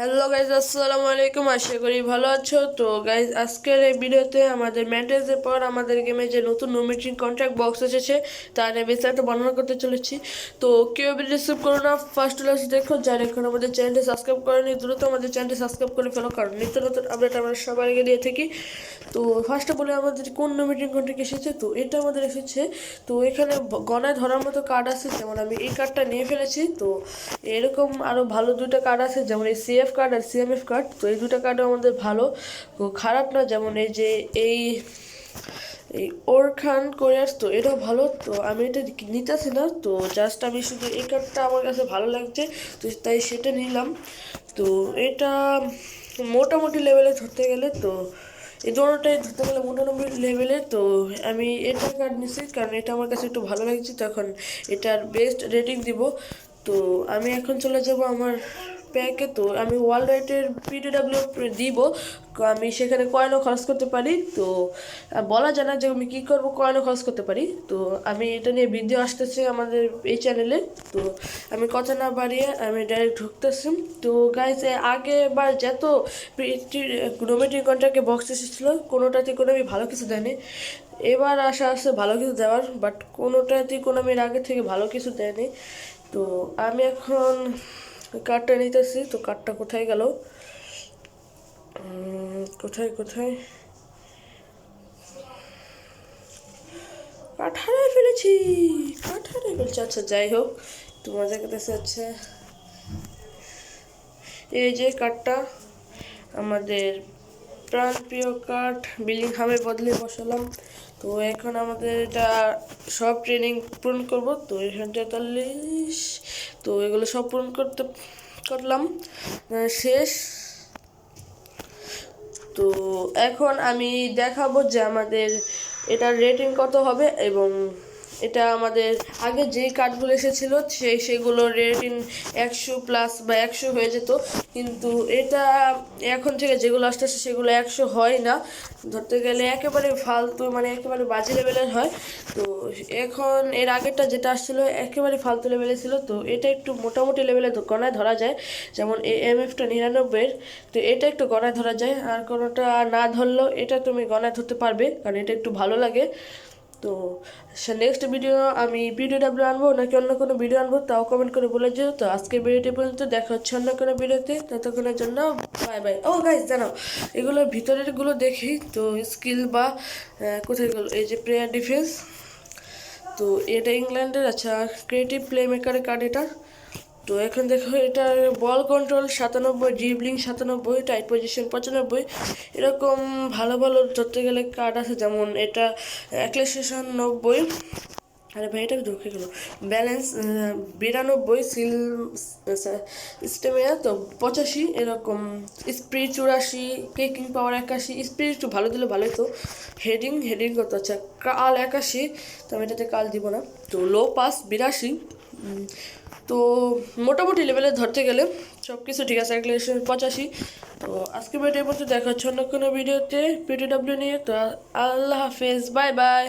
Hello guys আসসালামু আলাইকুম। আশা করি ভালো আছো। তো গাইজ আজকের এই ভিডিওতে আমাদের ম্যান্টেজের পর আমাদের গেমে যে নতুন নোমিটিং কন্ট্রাক্ট বক্স এসেছে, তার বিস্তারিত বর্ণনা করতে চলেছি। তো, কেউ রিসিভ করো না। ফার্স্ট ক্লাস দেখো, যারা এখন আমাদের চ্যানেলটি সাবস্ক্রাইব করেনি, দ্রুত আমাদের চ্যানেলটি সাবস্ক্রাইব করে ফেলো, কারণ নিত্য নতুন আপডেট আমরা সবার আগে দিয়ে থাকি। তো ফার্স্টে বলে আমাদের কোন নোমিটিং কন্ট্রাক্ট এসেছে? তো, এটা আমাদের এসেছে। তো, এখানে গণায় ধরার মতো কার্ড আছে, যেমন আমি এই কার্ডটা নিয়ে ফেলেছি। তো, এরকম আরও ভালো দুটো কার্ড আছে, যেমন এই সিএফ কার্ড আর সিএমএফ কার্ড তো এই দুটো কার্ডও আমাদের ভালো। খারাপ না, যেমন এই যে এই এই ওর খান কোরিয়ার্স তো এটাও ভালো। তো আমি এটা নিতেছি না, তো জাস্ট আমি শুধু এই কার্ডটা আমার কাছে ভালো লাগছে, তো তাই সেটা নিলাম। তো এটা মোটামুটি লেভেলে ধরতে গেলে, তো এই দোনোটাই ধরতে গেলে মোটামুটি লেভেলে তো আমি এটা কার্ড নিচ্ছি কারণ এটা আমার কাছে একটু ভালো লাগছে, তখন এটার বেস্ট রেটিং দিব। তো আমি এখন চলে যাব আমার প্যাকে তো আমি ওয়ার্ল্ড রাইটের পিডিডাব্লিউ দিব আমি সেখানে কয়েনও খরচ করতে পারি, তো বলা যায় না যে আমি কী করব, কয়েনও খরচ করতে পারি, তো আমি এটা নিয়ে ভিডিও আসতেছে আমাদের এই চ্যানেলে তো আমি কথা না বাড়িয়ে আমি ডাইরেক্ট ঢুকতেছি। তো গাইজ আগে বা যত গ্রোমেটিক কন্ট্রাক্টে বক্স এসেছিল, কোনোটাতে কোনো আমি ভালো কিছু দেয়নি। এবার আশা আছে ভালো কিছু দেওয়ার বাট কোনোটাতে কোনো আমি আগে থেকে ভালো কিছু দেয়নি। তো আমি এখন কার্ডটা নিতেছি, তো কার্ডটা কোথায় গেল? কোথায় কোথায়? কাঠ হারাই ফেলেছি কাঠ হারাই ফেলেছি। আচ্ছা যাই হোক, একটু মজা করতেছে আচ্ছা। এই যে কাঠটা আমাদের প্রাণপ্রিয় কাঠ বিল্ডিং হামে বদলে বসালাম। তো এখন আমাদের এটা সব ট্রেনিং পূরণ করব। তো এখানে তেতাল্লিশ। তো এগুলো সব পূরণ করতে, করলাম। শেষ। তো এখন আমি দেখাবো যে আমাদের এটার রেটিং কত হবে এবং এটা আমাদের আগে যেই কার্ডগুলো এসেছিল সেই সেগুলোর রেটিং একশো প্লাস বা একশো হয়ে যেত। কিন্তু এটা এখন থেকে যেগুলো আসতেছে সেগুলো একশো হয় না। ধরতে গেলে একেবারে ফালতু মানে একেবারে বাজে লেভেলের হয়। তো এখন এর আগেরটা যেটা আসছিল একেবারে ফালতু লেভেলে ছিল। তো এটা একটু মোটামুটি লেভেলে গণায় ধরা যায়। যেমন এ এম এফটা নিরানব্বইয়ের, তো এটা একটু গণায় ধরা যায়। আর কোনোটা না ধরলেও এটা তুমি গণায় ধরতে পারবে, কারণ এটা একটু ভালো লাগে। তো নেক্সট ভিডিও আমি ভিডিও ডাব্লিউ আনব নাকি অন্য কোনো ভিডিও আনব তাও কমেন্ট করে বলে যেও। তো আজকে ভিডিওটি পর্যন্ত দেখা হচ্ছে অন্য কোনো ভিডিওতে ততক্ষণের জন্য বাই বাই ও গাইজ জানাও এগুলোর ভিতরেরগুলো দেখি। তো স্কিল বা কোথায় গেলো? এই যে প্লেয়ার ডিফেন্স তো এটা ইংল্যান্ডের আচ্ছা ক্রিয়েটিভ প্লে মেকারের কার্ড এটা। তো এখন দেখো এটা বল কন্ট্রোল সাতানব্বই ড্রিবলিং সাতানব্বই টাইট পজিশন পঁচানব্বই, এরকম ভালো ভালো ধরতে গেলে কার্ড আছে, যেমন এটা অ্যাক্লেসেশন নব্বই। আরে ভাই, এটা ঢুকে গেল। ব্যালেন্স বিরানব্বই সিল স্টেমিয়া তো পঁচাশি, এরকম স্পিড চুরাশি কেকিং পাওয়ার একাশি স্পিড একটু ভালো দিলে ভালোই তো। হেডিং হেডিং কত আচ্ছা কাল একাশি, তো আমি এটাতে কাল দিব না। তো লো পাস বিরাশি। তো মোটামুটি লেভেলে ধরতে গেলে সব কিছু ঠিক আছে একশো পঁচাশি। তো আজকে ভিডিও মধ্যে দেখা হচ্ছে অন্য কোনো ভিডিওতে পিটিডাব্লিউ নিয়ে, তো আল্লাহ হাফেজ বাই বাই